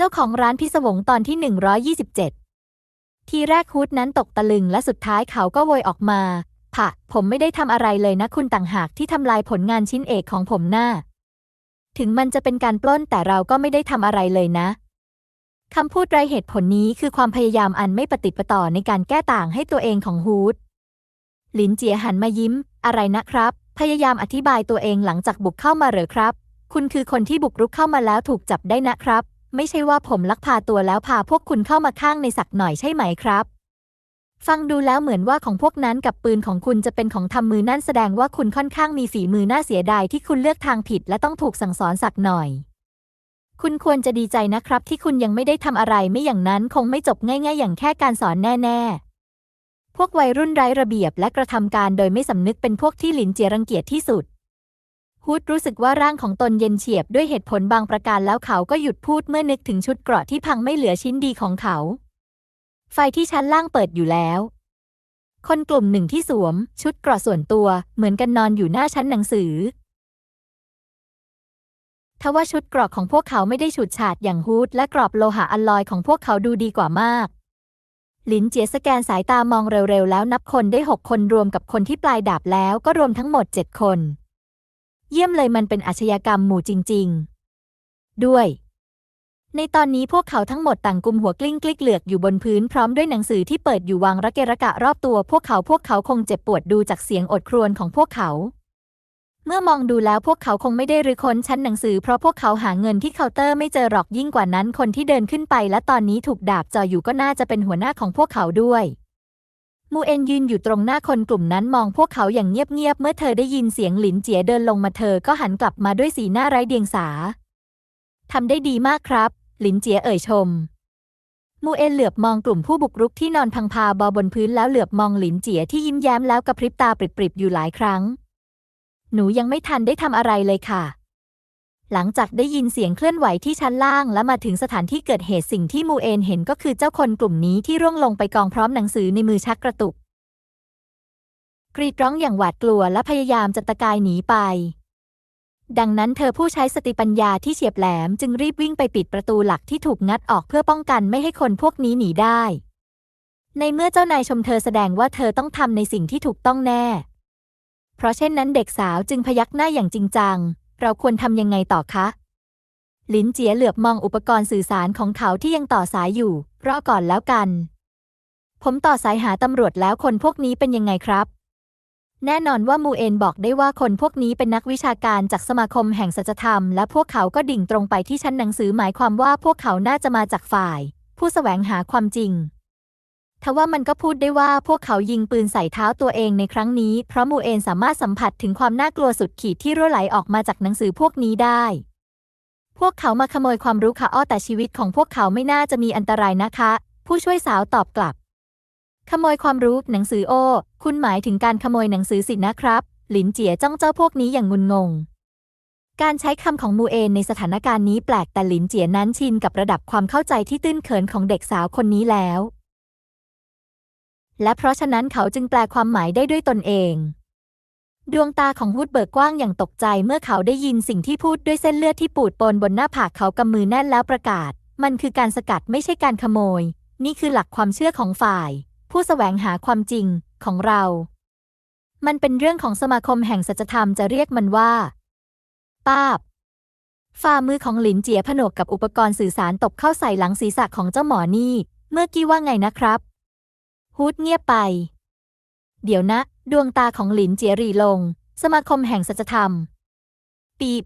เจ้าของร้านพิศวงตอนที่ 127 ทีแรกฮูดนั้นตกตะลึงและสุดท้ายเขาก็โวยออกมาผะผมไม่ได้ทำอะไรเลยนะคุณต่างหากที่ทำลายผลงานชิ้นเอกของผมหน้า ถึงมันจะเป็นการปล้นแต่เราก็ไม่ได้ทำอะไรเลยนะคำพูดไรเหตุผลนี้คือความพยายามอันไม่ปฏิปต่อในการแก้ต่างให้ตัวเองของฮูดหลินเจียหันมายิ้ม อะไรนะครับ พยายามอธิบายตัวเองหลังจากบุกเข้ามาเหรอครับ คุณคือคนที่บุกรุกเข้ามาแล้วถูกจับได้นะครับ ไม่ใช่ว่าผมลักพาตัวแล้วพาพวกคุณเข้ามาข้างในสักหน่อยใช่ไหมครับ ฟังดูแล้วเหมือนว่าของพวกนั้นกับปืนของคุณจะเป็นของทำมือนั่นแสดงว่าคุณค่อนข้างมีฝีมือน่าเสียดายที่คุณเลือกทางผิดและต้องถูกสั่งสอนสักหน่อย คุณควรจะดีใจนะครับ ที่คุณยังไม่ได้ทำอะไรไม่อย่างนั้นคงไม่จบง่าย ๆ อย่างแค่การสอนแน่ ๆ พวกวัยรุ่นไร้ระเบียบและกระทำการโดยไม่สำนึกเป็นพวกที่หลินเจียรังเกียจที่สุด ฮูดรู้สึกว่าร่างของตนเย็นเฉียบด้วยเหตุผลบางประการแล้วเขาก็หยุดพูดเมื่อนึกถึงชุดเกราะที่พังไม่เหลือชิ้นดีของเขา ไฟที่ชั้นล่างเปิดอยู่แล้ว คนกลุ่มหนึ่งที่สวม ชุดเกราะส่วนตัว เหมือนกันนอนอยู่หน้าชั้นหนังสือทว่าชุดเกราะของพวกเขาไม่ได้ฉูดฉาดอย่างฮูดและกรอบโลหะอัลลอยของพวกเขาดูดีกว่ามาก ลินเจียสแกนสายตามองเร็วๆ แล้วนับคนได้หกคนรวมกับคนที่ปลายดาบแล้วก็รวมทั้งหมดเจ็ดคน เยี่ยมเลยมันเป็นอาชญากรรมหมู่จริง ๆ ด้วย ในตอนนี้พวกเขาทั้งหมดต่างกุมหัวกลิ้งกลิกเหลือกอยู่บนพื้นพร้อมด้วยหนังสือที่เปิดอยู่วางระเกะระกะรอบตัว พวกเขาพวกเขาคงเจ็บปวดดูจากเสียงอดครวญของพวกเขา เมื่อมองดูแล้วพวกเขาคงไม่ได้รื้อค้นชั้นหนังสือเพราะพวกเขาหาเงินที่เคาน์เตอร์ไม่เจอหรอกยิ่งกว่านั้นคนที่เดินขึ้นไปและตอนนี้ถูกดาบจ่ออยู่ก็น่าจะเป็นหัวหน้าของพวกเขาด้วย มูเอ็นยืนอยู่ตรงหน้าคนกลุ่มนั้นมองพวกเขาอย่างเงียบๆ เมื่อเธอได้ยินเสียงหลินเจียเดินลงมาเธอก็หันกลับมาด้วยสีหน้าไร้เดียงสา ทำได้ดีมากครับ หลินเจียเอ่ยชม มูเอ็นเหลือบมองกลุ่มผู้บุกรุกที่นอนพังพาบอบนพื้นแล้วเหลือบมองหลินเจียที่ยิ้มแย้มแล้วกระพริบตาปริบๆอยู่หลายครั้ง หนูยังไม่ทันได้ทำอะไรเลยค่ะ หลังจากได้ยินเสียงเคลื่อนไหวที่ชั้นล่าง และมาถึงสถานที่เกิดเหตุสิ่งที่มูเอ็นเห็นก็คือเจ้าคนกลุ่มนี้ที่ร่วงลงไปกองพร้อมหนังสือในมือชักกระตุก กรีดร้องอย่างหวาดกลัวและพยายามจะตะกายหนีไป ดังนั้นเธอผู้ใช้สติปัญญาที่เฉียบแหลมจึงรีบวิ่งไปปิดประตูหลักที่ถูกงัดออกเพื่อป้องกันไม่ให้คนพวกนี้หนีได้ ในเมื่อเจ้านายชมเธอแสดงว่าเธอต้องทำในสิ่งที่ถูกต้องแน่ เพราะเช่นนั้นเด็กสาวจึงพยักหน้าอย่างจริงจัง เราควรทำยังไงต่อคะ ลินเจียเหลือบมองอุปกรณ์สื่อสารของเขาที่ยังต่อสายอยู่ รอก่อนแล้วกัน ผมต่อสายหาตำรวจแล้วคนพวกนี้เป็นยังไงครับ แน่นอนว่ามูเอนบอกได้ว่าคนพวกนี้เป็นนักวิชาการจากสมาคมแห่งสัจธรรม และพวกเขาก็ดิ่งตรงไปที่ชั้นหนังสือหมายความว่าพวกเขาน่าจะมาจากฝ่าย ผู้แสวงหาความจริง ทว่ามันก็พูดได้ว่าพวกเขายิงปืนใส่เท้าตัวเองในครั้งนี้ เพราะมูเอนสามารถสัมผัสถึงความน่ากลัวสุดขีดที่รั่วไหลออกมาจากหนังสือพวกนี้ได้ พวกเขามาขโมยความรู้ค่ะอ้อแต่ชีวิตของพวกเขาไม่น่าจะมีอันตรายนะคะ ผู้ช่วยสาวตอบกลับ ขโมยความรู้หนังสือโอ คุณหมายถึงการขโมยหนังสือสินะครับ หลินเจียจ้องเจ้าพวกนี้อย่างงุนงง การใช้คำของมูเอนในสถานการณ์นี้แปลกแต่หลินเจียนั้นชินกับระดับความเข้าใจที่ตื้นเขินของเด็กสาวคนนี้แล้ว และเพราะฉะนั้นเขาจึงแปลความหมายได้ด้วยตนเอง ดวงตาของฮูดเบิกกว้างอย่างตกใจเมื่อเขาได้ยินสิ่งที่พูดด้วยเส้นเลือดที่ปูดปนบนหน้าผากเขากำมือแน่นแล้วประกาศ มันคือการสกัดไม่ใช่การขโมย นี่คือหลักความเชื่อของฝ่าย ผู้แสวงหาความจริงของเรา มันเป็นเรื่องของสมาคมแห่งสัจธรรมจะเรียกมันว่า ป้าบฝ่ามือของหลินเจียผนวกกับอุปกรณ์สื่อสารตบเข้าใส่หลังศีรษะของเจ้าหมอนี่ เมื่อกี้ว่าไงนะครับ ฮูดเงียบไป เดี๋ยวนะ ดวงตาของหลินเจียรีลง สมาคมแห่งสัจธรรม ปีบ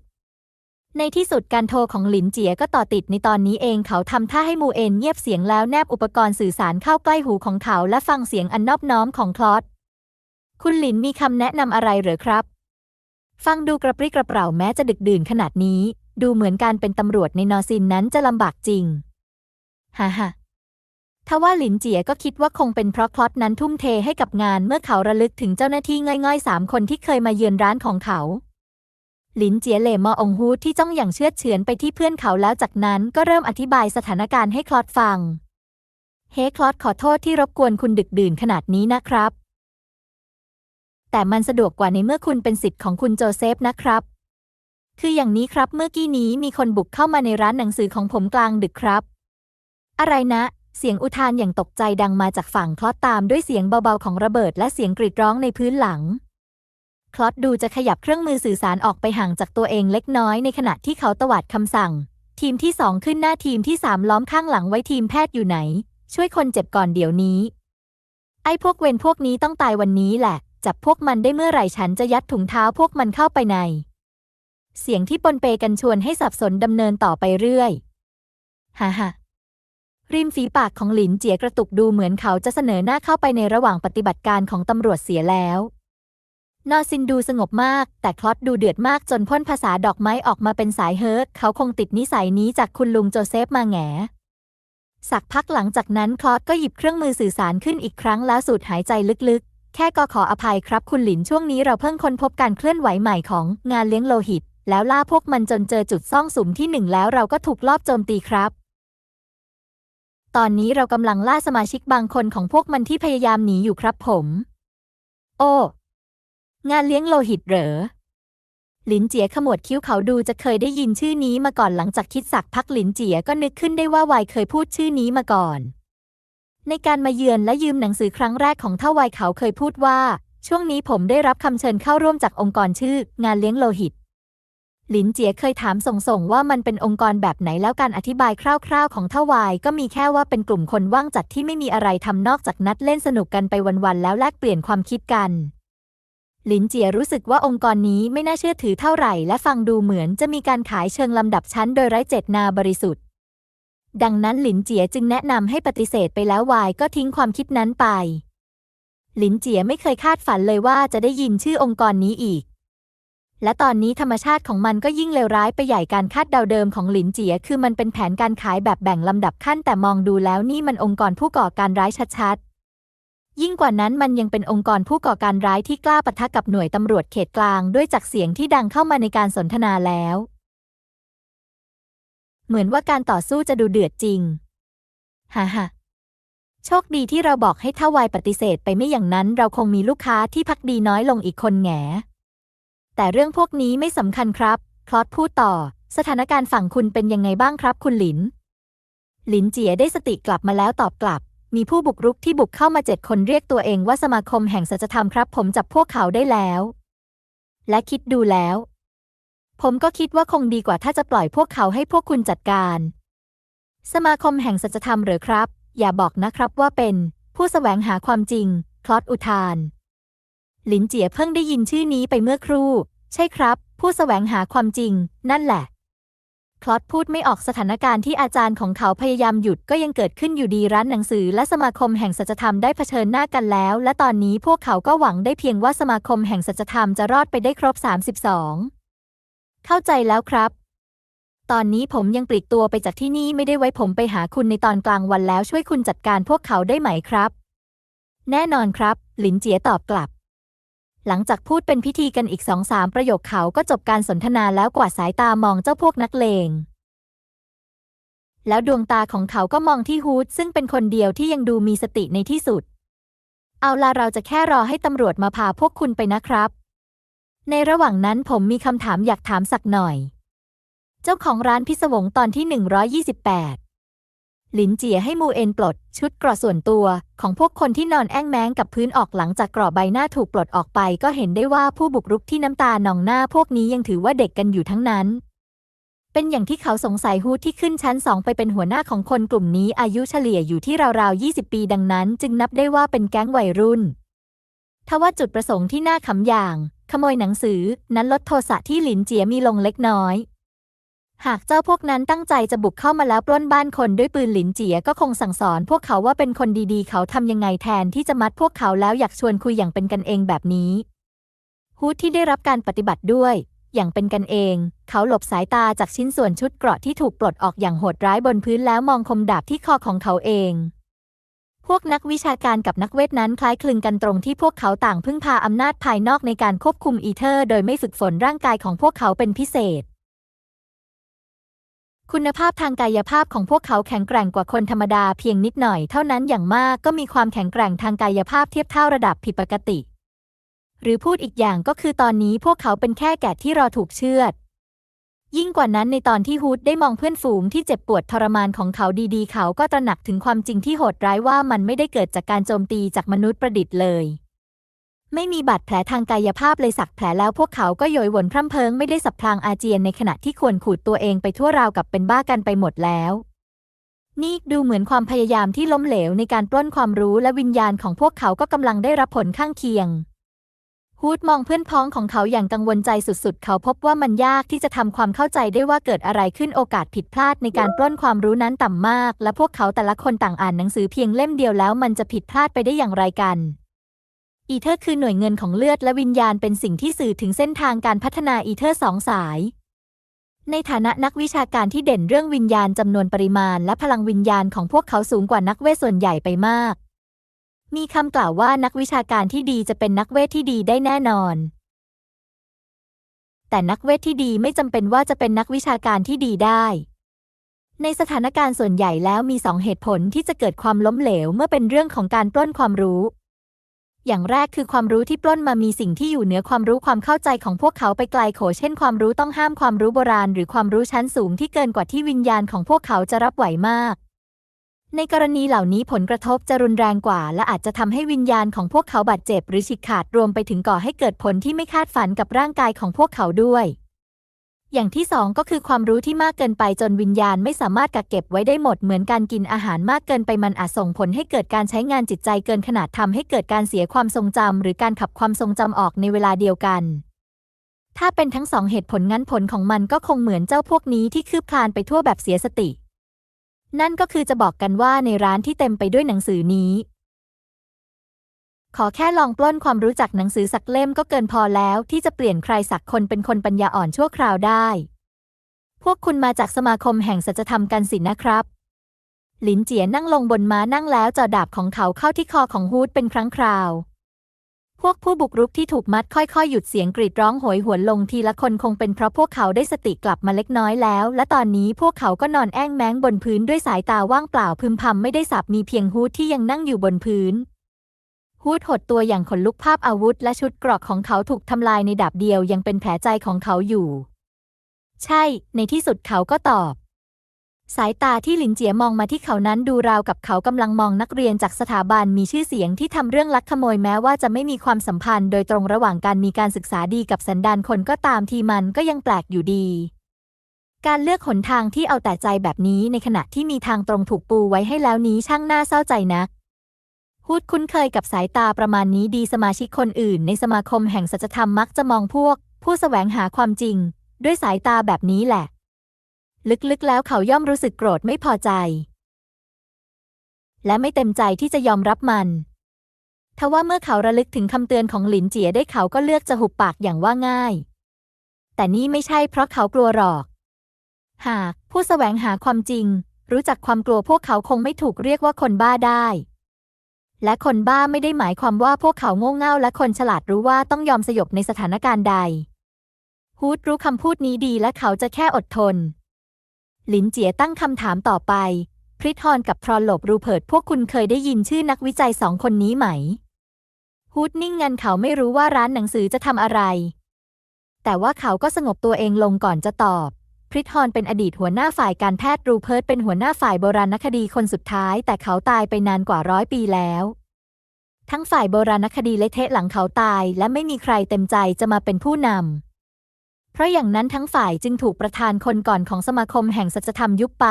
ในที่สุดการโทรของหลินเจียก็ต่อติดในตอนนี้เองเขาทำท่าให้มูเอ็นเงียบเสียงแล้วแนบอุปกรณ์สื่อสารเข้าใกล้หูของเขาและฟังเสียงอันนอบน้อมของคลอสคุณหลินมีคำแนะนำอะไรหรือครับ ฟังดูกระปรี้กระเปร่าแม้จะดึกดื่นขนาดนี้ ดูเหมือนการเป็นตำรวจในนอซินนั้นจะลำบากจริง ฮ่าฮ่า ทว่าหลินเจียก็คิดว่าคงเป็นเพราะคลอสนั้นทุ่มเทให้กับงานเมื่อเขาระลึกถึงเจ้าหน้าที่ง่อยๆสามคนที่เคยมาเยือนร้านของเขาหลินเจียเหล่มอองฮูที่จ้องอย่างเชื่อเฉือนไปที่เพื่อนเขาแล้วจากนั้นก็เริ่มอธิบายสถานการณ์ให้คลอดฟัง เฮ้คลอดขอโทษที่รบกวนคุณดึกดื่นขนาดนี้นะครับ แต่มันสะดวกกว่าในเมื่อคุณเป็นสิทธิ์ของคุณโจเซฟนะครับ คืออย่างนี้ครับเมื่อกี้นี้มีคนบุกเข้ามาในร้านหนังสือของผมกลางดึกครับ อะไรนะ เสียงอุทานอย่างตกใจดังมาจากฝั่งคลอดตามด้วยเสียงเบาๆของระเบิดและเสียงกรีดร้องในพื้นหลัง คลอดดูจะขยับเครื่องมือสื่อสารออกไปห่างจากตัวเองเล็กน้อยในขณะที่เขาตวาดคำสั่ง ทีมที่สองขึ้นหน้าทีมที่สามล้อมข้างหลังไว้ทีมแพทย์อยู่ไหน ช่วยคนเจ็บก่อนเดี๋ยวนี้ ไอ้พวกเวรพวกนี้ต้องตายวันนี้แหละ จับพวกมันได้เมื่อไหร่ฉันจะยัดถุงเท้าพวกมันเข้าไปใน เสียงที่ปนเปกันชวนให้สับสนดำเนินต่อไปเรื่อยฮ่าฮ่า ริมฝีปากของหลินเจียกระตุกดูเหมือนเขาจะเสนอหน้าเข้าไปในระหว่างปฏิบัติการของตำรวจเสียแล้ว นอซินดูสงบมาก แต่คลอดดูเดือดมากจนพ่นภาษาดอกไม้ออกมาเป็นสายเฮิร์ตเขาคงติดนิสัยนี้จากคุณลุงโจเซฟมาแงสักพักหลังจากนั้นคลอดก็หยิบเครื่องมือสื่อสารขึ้นอีกครั้งแล้วสูดหายใจลึกๆ แค่ก็ขออภัยครับคุณหลินช่วงนี้เราเพิ่งค้นพบการเคลื่อนไหวใหม่ของงานเลี้ยงโลหิต แล้วล่าพวกมันจนเจอจุดซ่องสุมที่หนึ่งแล้วเราก็ถูกลอบโจมตีครับ ตอนนี้เรากำลังล่าสมาชิกบางคนของพวกมันที่พยายามหนีอยู่ครับผม โอ้ งานเลี้ยงโลหิตเหรอ หลินเจียขมวดคิ้วเขาดูจะเคยได้ยินชื่อนี้มาก่อนหลังจากคิดสักพักหลินเจียก็นึกขึ้นได้ว่าวายเคยพูดชื่อนี้มาก่อน ในการมาเยือนและยืมหนังสือครั้งแรกของเท่าวายเขาเคยพูดว่า ช่วงนี้ผมได้รับคำเชิญเข้าร่วมจากองค์กรชื่อ งานเลี้ยงโลหิต หลินเจียเคยถามส่งๆว่ามันเป็นองค์กรแบบไหนแล้วการอธิบายคร่าวๆของทวาย ก็มีแค่ว่าเป็นกลุ่มคนว่างจัดที่ไม่มีอะไรทำนอกจากนัดเล่นสนุกกันไปวันๆแล้วแลกเปลี่ยนความคิดกัน หลินเจียรู้สึกว่าองค์กรนี้ไม่น่าเชื่อถือเท่าไหร่ และฟังดูเหมือนจะมีการขายเชิงลำดับชั้นโดยไร้เจตนาบริสุทธิ์ ดังนั้นหลินเจียจึงแนะนำให้ปฏิเสธไปแล้ววายก็ทิ้งความคิดนั้นไป หลินเจียไม่เคยคาดฝันเลยว่าจะได้ยินชื่อองค์กรนี้อีก และตอนนี้ธรรมชาติของมันก็ยิ่งเลวร้ายไปใหญ่การคาดเดาเดิมของหลินเจีย คือมันเป็นแผนการขายแบบแบ่งลำดับขั้นแต่มองดูแล้วนี่มันองค์กรผู้ก่อการร้ายชัดๆ ยิ่งกว่านั้นมันยังเป็นองค์กรผู้ก่อการร้ายที่กล้าปะทะกับหน่วยตำรวจเขตกลาง ด้วยจากเสียงที่ดังเข้ามาในการสนทนาแล้ว เหมือนว่าการต่อสู้จะดูเดือดจริงฮ่าฮ่าโชคดีที่เราบอกให้ท่าวายปฏิเสธไปไม่อย่างนั้น เราคงมีลูกค้าที่พักดีน้อยลงอีกคนแง่ แต่เรื่องพวกนี้ไม่สำคัญครับ คลอดพูดต่อ สถานการณ์ฝั่งคุณเป็นยังไงบ้างครับคุณหลิน หลินเจียได้สติกลับมาแล้วตอบกลับ มีผู้บุกรุกที่บุกเข้ามาเจ็ดคนเรียกตัวเองว่าสมาคมแห่งสัจธรรมครับ ผมจับพวกเขาได้แล้ว และคิดดูแล้ว ผมก็คิดว่าคงดีกว่าถ้าจะปล่อยพวกเขาให้พวกคุณจัดการ สมาคมแห่งสัจธรรมหรือครับ อย่าบอกนะครับว่าเป็น ผู้แสวงหาความจริง คลอดอุทาน หลินเจียเพิ่งได้ยินชื่อนี้ไปเมื่อครู่ ใช่ครับ ผู้แสวงหาความจริง นั่นแหละ คลอดพูดไม่ออกสถานการณ์ที่อาจารย์ของเขาพยายามหยุดก็ยังเกิดขึ้นอยู่ดีร้านหนังสือและสมาคมแห่งสัจธรรมได้เผชิญหน้ากันแล้ว และตอนนี้พวกเขาก็หวังได้เพียงว่าสมาคมแห่งสัจธรรมจะรอดไปได้ครบ 32 เข้าใจแล้วครับตอนนี้ผมยังปลีกตัวไปจากที่นี่ไม่ได้ไว้ผมไปหาคุณในตอนกลางวันแล้วช่วยคุณจัดการพวกเขาได้ไหมครับ แน่นอนครับ หลินเจียตอบกลับ หลังจากพูดเป็นพิธีกันอีกสองสามประโยคเขาก็จบการสนทนาแล้วกวาดสายตามองเจ้าพวกนักเลง แล้วดวงตาของเขาก็มองที่ฮูดซึ่งเป็นคนเดียวที่ยังดูมีสติในที่สุด เอาล่ะเราจะแค่รอให้ตำรวจมาพาพวกคุณไปนะครับ ในระหว่างนั้นผมมีคำถามอยากถามสักหน่อย เจ้าของร้านพิศวงตอนที่ 128 หลินเจียให้มูเอ็นปลด ชุดกราะส่วนตัว ของพวกคนที่นอนแอ้งแม้งกับพื้นออกหลังจากกราะใบหน้าถูกปลดออกไป ก็เห็นได้ว่าผู้บุกรุกที่น้ำตาหนองหน้าพวกนี้ยังถือว่าเด็กกันอยู่ทั้งนั้น เป็นอย่างที่เขาสงสัยฮูดที่ขึ้นชั้นสองไปเป็นหัวหน้าของคนกลุ่มนี้อายุเฉลี่ยอยู่ที่ราวๆ 20 ปีดังนั้น จึงนับได้ว่าเป็นแก๊งวัยรุ่นทว่าจุดประสงค์ที่น่าขำอย่าง ขโมยหนังสือ นั้นลดโทสะที่หลินเจียมีลงเล็กน้อย หากเจ้าพวกนั้นตั้งใจจะบุกเข้ามาแล้วปล้นบ้านคนด้วยปืนหลินเจียก็คงสั่งสอนพวกเขาว่าเป็นคนดีๆ เขาทำยังไงแทนที่จะมัดพวกเขาแล้วอยากชวนคุยอย่างเป็นกันเองแบบนี้ฮูดที่ได้รับการปฏิบัติด้วย อย่างเป็นกันเอง เขาหลบสายตาจากชิ้นส่วนชุดเกราะที่ถูกปลดออกอย่างโหดร้ายบนพื้นแล้วมองคมดาบที่คอของเขาเอง พวกนักวิชาการกับนักเวทนั้นคล้ายคลึงกันตรงที่พวกเขาต่างพึ่งพาอำนาจภายนอกในการควบคุมอีเทอร์ โดยไม่ฝึกฝนร่างกายของพวกเขาเป็นพิเศษ คุณภาพทางกายภาพของพวกเขาแข็งแกร่งกว่าคนธรรมดาเพียงนิดหน่อยเท่านั้นอย่างมากก็มีความแข็งแกร่งทางกายภาพเทียบเท่าระดับผิดปกติ หรือพูดอีกอย่างก็คือตอนนี้พวกเขาเป็นแค่แกะที่รอถูกเชือด ยิ่งกว่านั้นในตอนที่ฮูดได้มองเพื่อนฝูงที่เจ็บปวดทรมานของเขาดีๆ เขาก็ตระหนักถึงความจริงที่โหดร้ายว่ามันไม่ได้เกิดจากการโจมตีจากมนุษย์ประดิษฐ์เลย ไม่มีบาดแผลทางกายภาพเลยสักแผลแล้วพวกเขาก็โยยหวนพร่ำเพิงไม่ได้สับพลางอาเจียนในขณะที่ควรขูดตัวเองไปทั่วราวกับเป็นบ้ากันไปหมดแล้ว นี่ดูเหมือนความพยายามที่ล้มเหลวในการปล้นความรู้และวิญญาณของพวกเขาก็กำลังได้รับผลข้างเคียงฮูดมองเพื่อนพ้องของเขาอย่างกังวลใจสุดๆ เขาพบว่ามันยากที่จะทำความเข้าใจได้ว่าเกิดอะไรขึ้นโอกาสผิดพลาดในการปล้นความรู้นั้นต่ำมาก และพวกเขาแต่ละคนต่างอ่านหนังสือเพียงเล่มเดียวแล้วมันจะผิดพลาดไปได้อย่างไรกัน อีเทอร์คือหน่วยเงินของเลือดและวิญญาณเป็นสิ่งที่สื่อถึงเส้นทางการพัฒนาอีเทอร์สองสาย ในฐานะนักวิชาการที่เด่นเรื่องวิญญาณจำนวนปริมาณ และพลังวิญญาณของพวกเขาสูงกว่านักเวทส่วนใหญ่ไปมาก มีคำกล่าวว่านักวิชาการที่ดีจะเป็นนักเวทที่ดีได้แน่นอน แต่นักเวทที่ดีไม่จำเป็นว่าจะเป็นนักวิชาการที่ดีได้ในสถานการณ์ส่วนใหญ่แล้วมีสองเหตุผลที่จะเกิดความล้มเหลวเมื่อเป็นเรื่องของการปล้นความรู้ อย่างแรกคือความรู้ที่ปล้นมามีสิ่งที่อยู่เหนือความรู้ความเข้าใจของพวกเขาไปไกลโข เช่นความรู้ต้องห้ามความรู้โบราณ หรือความรู้ชั้นสูงที่เกินกว่าที่วิญญาณของพวกเขาจะรับไหวมาก ในกรณีเหล่านี้ผลกระทบจะรุนแรงกว่า และอาจจะทำให้วิญญาณของพวกเขาบาดเจ็บ หรือฉีกขาดรวมไปถึงก่อให้เกิดผลที่ไม่คาดฝันกับร่างกายของพวกเขาด้วย อย่างที่สองก็คือความรู้ที่มากเกินไปจนวิญญาณไม่สามารถกักเก็บไว้ได้หมดเหมือนการกินอาหารมากเกินไปมันอาจส่งผลให้เกิดการใช้งานจิตใจเกินขนาดทำให้เกิดการเสียความทรงจำหรือการขับความทรงจำออกในเวลาเดียวกัน ถ้าเป็นทั้งสองเหตุผลงั้นผลของมันก็คงเหมือนเจ้าพวกนี้ที่คืบคลานไปทั่วแบบเสียสติ นั่นก็คือจะบอกกันว่าในร้านที่เต็มไปด้วยหนังสือนี้ ขอแค่ลองปล้นความรู้จักหนังสือสักเล่มก็เกินพอแล้วที่จะเปลี่ยนใครสักคนเป็นคนปัญญาอ่อนชั่วคราวได้ พวกคุณมาจากสมาคมแห่งสัจธรรมกันสินะครับ หลินเจียนั่งลงบนม้านั่งแล้วจ่อดาบของเขาเข้าที่คอของฮูดเป็นครั้งคราว พวกผู้บุกรุกที่ถูกมัดค่อยๆ หยุดเสียงกรีดร้องโหยหวนลงทีละคนคงเป็นเพราะพวกเขาได้สติกลับมาเล็กน้อยแล้ว และตอนนี้พวกเขาก็นอนแอ้งแม้งบนพื้นด้วยสายตาว่างเปล่าพึมพำไม่ได้สับมีเพียงฮูดที่ยังนั่งอยู่บนพื้น ฮูดหดตัวอย่างขนลุกภาพอาวุธ และชุดเกราะของเขาถูกทำลายในดาบเดียวยังเป็นแผลใจของเขาอยู่ ใช่ ในที่สุดเขาก็ตอบ สายตาที่หลินเจียมองมาที่เขานั้นดูราวกับเขากำลังมองนักเรียนจากสถาบันมีชื่อเสียงที่ทำเรื่องลักขโมยแม้ว่าจะไม่มีความสัมพันธ์โดยตรงระหว่างการมีการศึกษาดีกับสันดานคนก็ตามทีมันก็ยังแปลกอยู่ดีการเลือกหนทางที่เอาแต่ใจแบบนี้ในขณะที่มีทางตรงถูกปูไว้ให้แล้วนี้ช่างน่าเศร้าใจนัก ฮูดคุ้นเคยกับสายตาประมาณนี้ดีสมาชิกคนอื่น ในสมาคมแห่งสัจธรรมมักจะมองพวก ผู้แสวงหาความจริง ด้วยสายตาแบบนี้แหละ ลึกๆแล้วเขาย่อมรู้สึกโกรธไม่พอใจ และไม่เต็มใจที่จะยอมรับมันทว่าเมื่อเขาระลึกถึงคำเตือนของหลินเจียได้เขาก็เลือกจะหุบปากอย่างว่าง่าย แต่นี่ไม่ใช่เพราะเขากลัวหรอก หากผู้แสวงหาความจริง รู้จักความกลัวพวกเขาคงไม่ถูกเรียกว่าคนบ้าได้ และคนบ้าไม่ได้หมายความว่าพวกเขาโง่เง่าและคนฉลาดรู้ว่าต้องยอมสยบในสถานการณ์ใด ฮูดรู้คำพูดนี้ดีและเขาจะแค่อดทน หลินเจียตั้งคำถามต่อไป พริทฮอนกับทรอลหลบรูเพิดพวกคุณเคยได้ยินชื่อนักวิจัยสองคนนี้ไหม ฮูดนิ่งงันเขาไม่รู้ว่าร้านหนังสือจะทำอะไร แต่ว่าเขาก็สงบตัวเองลงก่อนจะตอบ พริทฮอนเป็นอดีตหัวหน้าฝ่ายการแพทย์รูเพิร์ดเป็นหัวหน้าฝ่ายโบราณคดีคนสุดท้าย แต่เขาตายไปนานกว่าร้อยปีแล้ว ทั้งฝ่ายโบราณคดีเละเทะหลังเขาตาย และไม่มีใครเต็มใจจะมาเป็นผู้นำเพราะอย่างนั้นทั้งฝ่ายจึงถูกประธานคนก่อนของสมาคมแห่งสัจธรรมยุบไป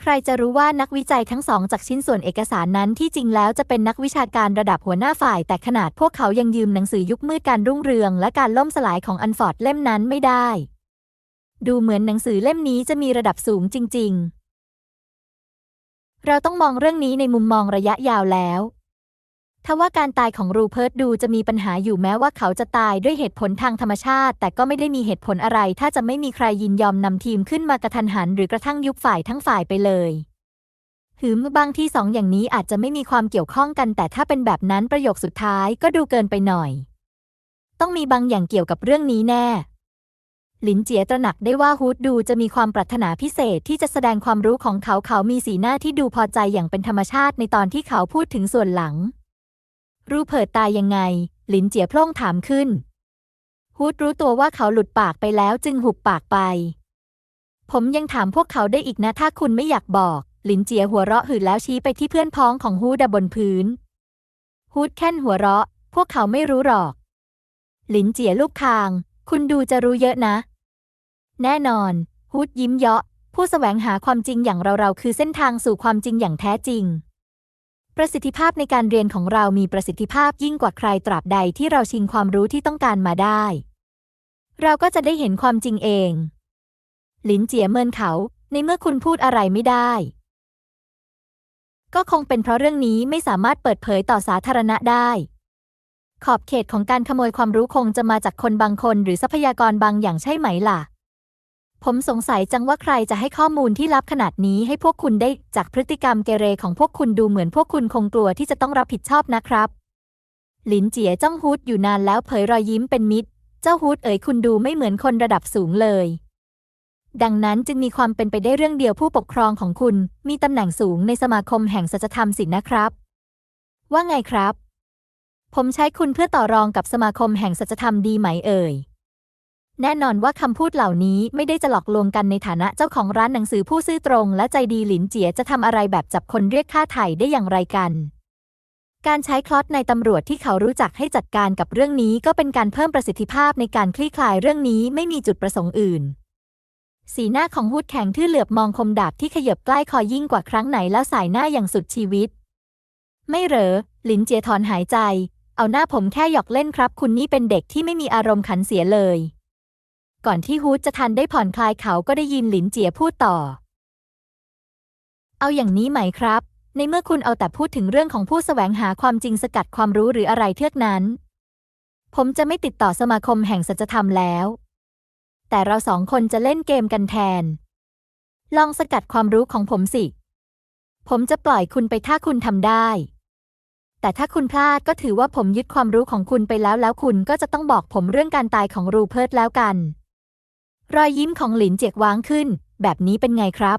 ใครจะรู้ว่านักวิจัยทั้งสองจากชิ้นส่วนเอกสารนั้นที่จริงแล้วจะเป็นนักวิชาการระดับหัวหน้าฝ่าย แต่ขนาดพวกเขายังยืมหนังสือยุคมืดการรุ่งเรือง และการล่มสลายของอันฟอร์ดเล่มนั้นไม่ได้ ดูเหมือนหนังสือเล่มนี้จะมีระดับสูงจริง ๆ เราต้องมองเรื่องนี้ในมุมมองระยะยาวแล้วทว่าการตายของรูเพิร์ตดูจะมีปัญหาอยู่แม้ว่าเขาจะตายด้วยเหตุผลทางธรรมชาติ แต่ก็ไม่ได้มีเหตุผลอะไร ถ้าจะไม่มีใครยินยอมนำทีมขึ้นมากระทันหัน หรือกระทั่งยุบฝ่ายทั้งฝ่ายไปเลยหืมบางที่สองอย่างนี้อาจจะไม่มีความเกี่ยวข้องกัน แต่ถ้าเป็นแบบนั้นประโยคสุดท้ายก็ดูเกินไปหน่อย ต้องมีบางอย่างเกี่ยวกับเรื่องนี้แน่ หลินเจียตระหนักได้ว่าฮูดดูจะมีความปรารถนาพิเศษที่จะแสดงความรู้ของเขาเขามีสีหน้าที่ดูพอใจอย่างเป็นธรรมชาติในตอนที่เขาพูดถึงส่วนหลัง รู้เพิร์ตตายยังไง หลินเจียพล่งถามขึ้นฮูดรู้ตัวว่าเขาหลุดปากไปแล้วจึงหุบปากไป ผมยังถามพวกเขาได้อีกนะถ้าคุณไม่อยากบอก หลินเจียหัวเราะหืดแล้วชี้ไปที่เพื่อนพ้องของฮูดบนพื้นฮูดแค่นหัวเราะ พวกเขาไม่รู้หรอก หลินเจียลูกคาง คุณดูจะรู้เยอะนะ แน่นอนฮูดยิ้มเยาะ ผู้แสวงหาความจริงอย่างเราๆคือเส้นทางสู่ความจริงอย่างแท้จริง ประสิทธิภาพในการเรียนของเรามีประสิทธิภาพยิ่งกว่าใครตราบใดที่เราชิงความรู้ที่ต้องการมาได้ เราก็จะได้เห็นความจริงเอง หลินเจียเมินเขา ในเมื่อคุณพูดอะไรไม่ได้ ก็คงเป็นเพราะเรื่องนี้ไม่สามารถเปิดเผยต่อสาธารณะได้ขอบเขตของการขโมยความรู้คงจะมาจากคนบางคนหรือทรัพยากรบางอย่างใช่ไหมล่ะ ผมสงสัยจังว่าใครจะให้ข้อมูลที่ลับขนาดนี้ให้พวกคุณได้จากพฤติกรรมเกเรของพวกคุณดูเหมือนพวกคุณคงกลัวที่จะต้องรับผิดชอบนะครับ หลินเจียจ้องฮูดอยู่นานแล้วเผยรอยยิ้มเป็นมิตร เจ้าฮูดเอ๋ยคุณดูไม่เหมือนคนระดับสูงเลย ดังนั้นจึงมีความเป็นไปได้เรื่องเดียวผู้ปกครองของคุณ มีตำแหน่งสูงในสมาคมแห่งสัจธรรมสินนะครับ ว่าไงครับ ผมใช้คุณเพื่อต่อรองกับสมาคมแห่งสัจธรรมดีไหมเอ่ย แน่นอนว่าคำพูดเหล่านี้ไม่ได้จะหลอกลวงกันในฐานะเจ้าของร้านหนังสือผู้ซื่อตรง และใจดีหลินเจียจะทำอะไรแบบจับคนเรียกค่าไถ่ได้อย่างไรกัน การใช้คลอสในตำรวจที่เขารู้จักให้จัดการกับเรื่องนี้ก็เป็นการเพิ่มประสิทธิภาพในการคลี่คลายเรื่องนี้ไม่มีจุดประสงค์อื่น สีหน้าของฮูดแข็งทื่อเหลือบมองคมดาบที่ขยับใกล้คอยิ่งกว่าครั้งไหนแล้วสายหน้าอย่างสุดชีวิต ไม่เหรอหลินเจียถอนหายใจ เอาหน้าผมแค่หยอกเล่นครับ คุณนี่เป็นเด็กที่ไม่มีอารมณ์ขันเสียเลย ก่อนที่ฮูดจะทันได้ผ่อนคลายเขาก็ได้ยินหลินเจียพูดต่อ เอาอย่างนี้ไหมครับ ในเมื่อคุณเอาแต่พูดถึงเรื่องของผู้แสวงหาความจริงสกัดความรู้หรืออะไรเทือกนั้น ผมจะไม่ติดต่อสมาคมแห่งสัจธรรมแล้ว แต่เราสองคนจะเล่นเกมกันแทน ลองสกัดความรู้ของผมสิ ผมจะปล่อยคุณไปถ้าคุณทำได้ แต่ถ้าคุณพลาดก็ถือว่าผมยึดความรู้ของคุณไปแล้วแล้วคุณก็จะต้องบอกผมเรื่องการตายของรูเพิร์ตแล้วกัน รอยยิ้มของหลินเจียกว้างขึ้น แบบนี้เป็นไงครับ